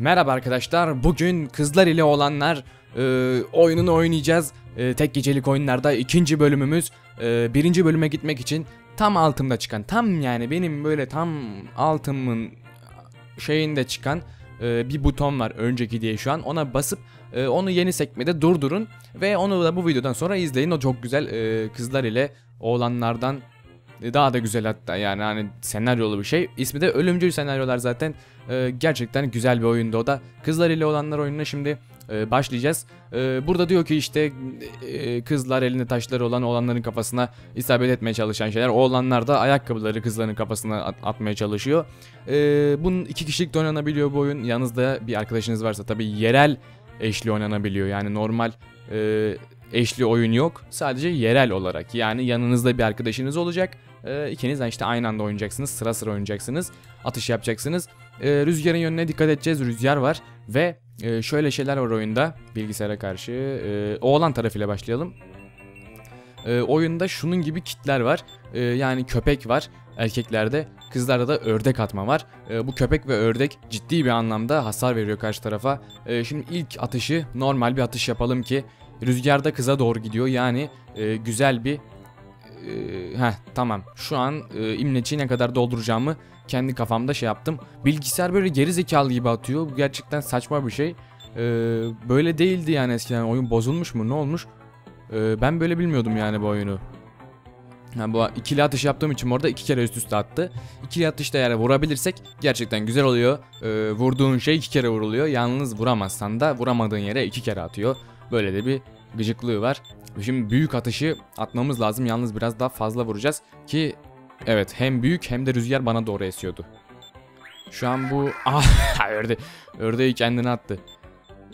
Merhaba arkadaşlar. Bugün kızlar ile olanlar e, oyununu oynayacağız. E, tek gecelik oyunlarda ikinci bölümümüz. E, birinci bölüme gitmek için tam altımda çıkan, tam yani benim böyle tam altımın şeyinde çıkan e, bir buton var önceki diye şu an. Ona basıp e, onu yeni sekmede durdurun ve onu da bu videodan sonra izleyin. O çok güzel e, kızlar ile oğlanlardan daha da güzel hatta yani hani senaryolu bir şey. İsmi de Ölümcül Senaryolar zaten. E, gerçekten güzel bir oyundu o da. Kızlar ile olanlar oyununa şimdi e, başlayacağız. E, burada diyor ki işte e, kızlar elinde taşları olan oğlanların kafasına isabet etmeye çalışan şeyler. Oğlanlar da ayakkabıları kızların kafasına at- atmaya çalışıyor. E, bunun iki kişilik de oynanabiliyor bu oyun. Yanınızda bir arkadaşınız varsa tabii yerel eşli oynanabiliyor. Yani normal e, eşli oyun yok. Sadece yerel olarak. Yani yanınızda bir arkadaşınız olacak. E, ikiniz işte aynı anda oynayacaksınız. Sıra sıra oynayacaksınız. Atış yapacaksınız. E, rüzgarın yönüne dikkat edeceğiz. Rüzgar var. Ve e, şöyle şeyler var oyunda. Bilgisayara karşı. E, oğlan tarafıyla başlayalım. E, oyunda şunun gibi kitler var. E, yani köpek var erkeklerde. Kızlarda da ördek atma var. E, bu köpek ve ördek ciddi bir anlamda hasar veriyor karşı tarafa. E, şimdi ilk atışı normal bir atış yapalım ki rüzgarda kıza doğru gidiyor. Yani e, güzel bir e, heh tamam. Şu an e, imleciyi ne kadar dolduracağımı kendi kafamda şey yaptım. Bilgisayar böyle geri zekalı gibi atıyor. Bu gerçekten saçma bir şey. E, böyle değildi yani eskiden. Oyun bozulmuş mu? Ne olmuş? E, ben böyle bilmiyordum yani bu oyunu. Ha, bu ikili atış yaptığım için orada iki kere üst üste attı. İkili atışta eğer vurabilirsek gerçekten güzel oluyor. E, vurduğun şey iki kere vuruluyor. Yalnız vuramazsan da vuramadığın yere iki kere atıyor. Böyle de bir gıcıklığı var. Şimdi büyük atışı atmamız lazım. Yalnız biraz daha fazla vuracağız ki evet hem büyük hem de rüzgar bana doğru esiyordu. Şu an bu ah örde ördeği kendine attı.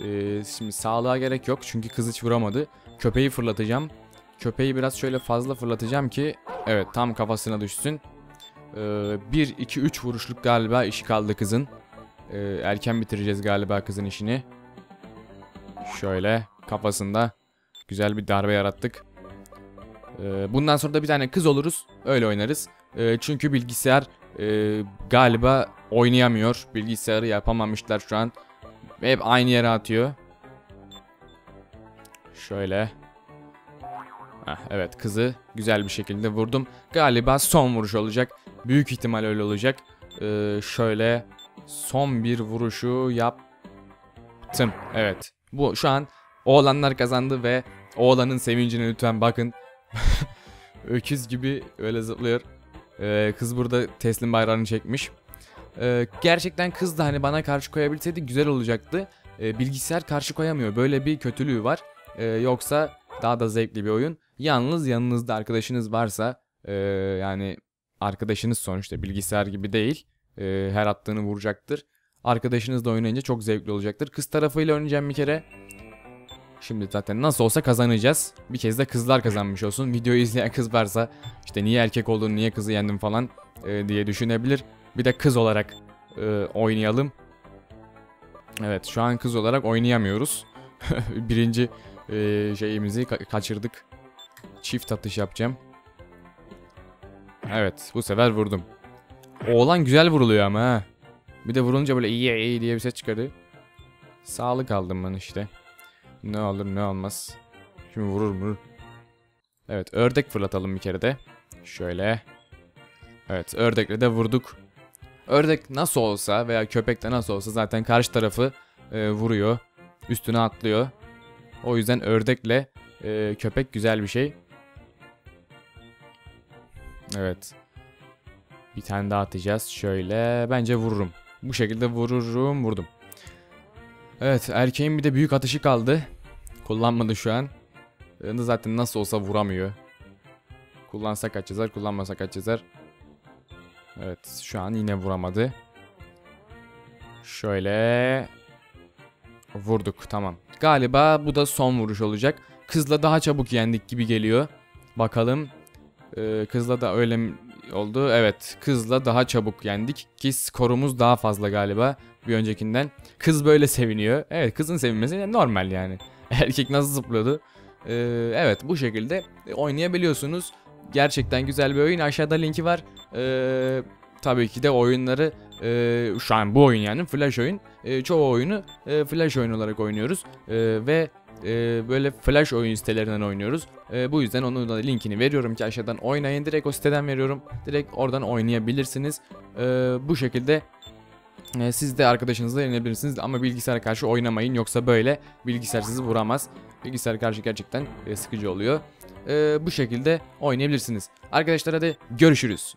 Ee, şimdi sağlığa gerek yok çünkü kız hiç vuramadı. Köpeği fırlatacağım. Köpeği biraz şöyle fazla fırlatacağım ki evet tam kafasına düşsün. 1 2 3 vuruşluk galiba işi kaldı kızın. Ee, erken bitireceğiz galiba kızın işini. Şöyle kafasında güzel bir darbe yarattık. Ee, bundan sonra da bir tane kız oluruz. Öyle oynarız. Ee, çünkü bilgisayar e, galiba oynayamıyor. Bilgisayarı yapamamışlar şu an. Hep aynı yere atıyor. Şöyle. Heh, evet kızı güzel bir şekilde vurdum. Galiba son vuruş olacak. Büyük ihtimal öyle olacak. Ee, şöyle son bir vuruşu yaptım. Evet. Bu şu an oğlanlar kazandı ve oğlanın sevincine lütfen bakın. Öküz gibi öyle zıplıyor. Ee, kız burada teslim bayrağını çekmiş. Ee, gerçekten kız da hani bana karşı koyabilseydi güzel olacaktı. Ee, bilgisayar karşı koyamıyor. Böyle bir kötülüğü var. Ee, yoksa daha da zevkli bir oyun. Yalnız yanınızda arkadaşınız varsa e, yani arkadaşınız sonuçta bilgisayar gibi değil. E, her attığını vuracaktır. Arkadaşınızla oynayınca çok zevkli olacaktır. Kız tarafıyla oynayacağım bir kere. Şimdi zaten nasıl olsa kazanacağız. Bir kez de kızlar kazanmış olsun. Videoyu izleyen kız varsa işte niye erkek oldun, niye kızı yendim falan e, diye düşünebilir. Bir de kız olarak e, oynayalım. Evet şu an kız olarak oynayamıyoruz. Birinci e, şeyimizi ka- kaçırdık. Çift atış yapacağım. Evet bu sefer vurdum. Oğlan güzel vuruluyor ama ha. Bir de vurunca böyle iyi iyi diye bir ses çıkardı. Sağlık aldım ben işte. Ne olur ne olmaz. Şimdi vurur mu? Evet ördek fırlatalım bir kere de. Şöyle. Evet ördekle de vurduk. Ördek nasıl olsa veya köpek de nasıl olsa zaten karşı tarafı e, vuruyor. Üstüne atlıyor. O yüzden ördekle e, köpek güzel bir şey. Evet. Bir tane daha atacağız. Şöyle. Bence vururum. Bu şekilde vururum. Vurdum. Evet. Erkeğin bir de büyük atışı kaldı. Kullanmadı şu an. Ee, Zaten nasıl olsa vuramıyor. Kullansa kaç yazar, kullanmasa kaç yazar. Evet. Şu an yine vuramadı. Şöyle. Vurduk. Tamam. Galiba bu da son vuruş olacak. Kızla daha çabuk yendik gibi geliyor. Bakalım. Ee, kızla da öyle oldu? Evet. Kızla daha çabuk yendik. Ki skorumuz daha fazla galiba bir öncekinden. Kız böyle seviniyor. Evet kızın sevinmesi normal yani. Erkek nasıl zıplıyordu? Ee, evet bu şekilde oynayabiliyorsunuz. Gerçekten güzel bir oyun. Aşağıda linki var. Ee, tabii ki de oyunları e, şu an bu oyun yani flash oyun. E, çoğu oyunu e, flash oyun olarak oynuyoruz E, ve e, böyle flash oyun sitelerinden oynuyoruz. E, bu yüzden onun da linkini veriyorum ki aşağıdan oynayın. Direkt o siteden veriyorum. Direkt oradan oynayabilirsiniz. E, bu şekilde e, siz de arkadaşınızla yenebilirsiniz ama bilgisayara karşı oynamayın yoksa böyle bilgisayar sizi vuramaz. Bilgisayara karşı gerçekten e, sıkıcı oluyor. E, bu şekilde oynayabilirsiniz. Arkadaşlar hadi görüşürüz.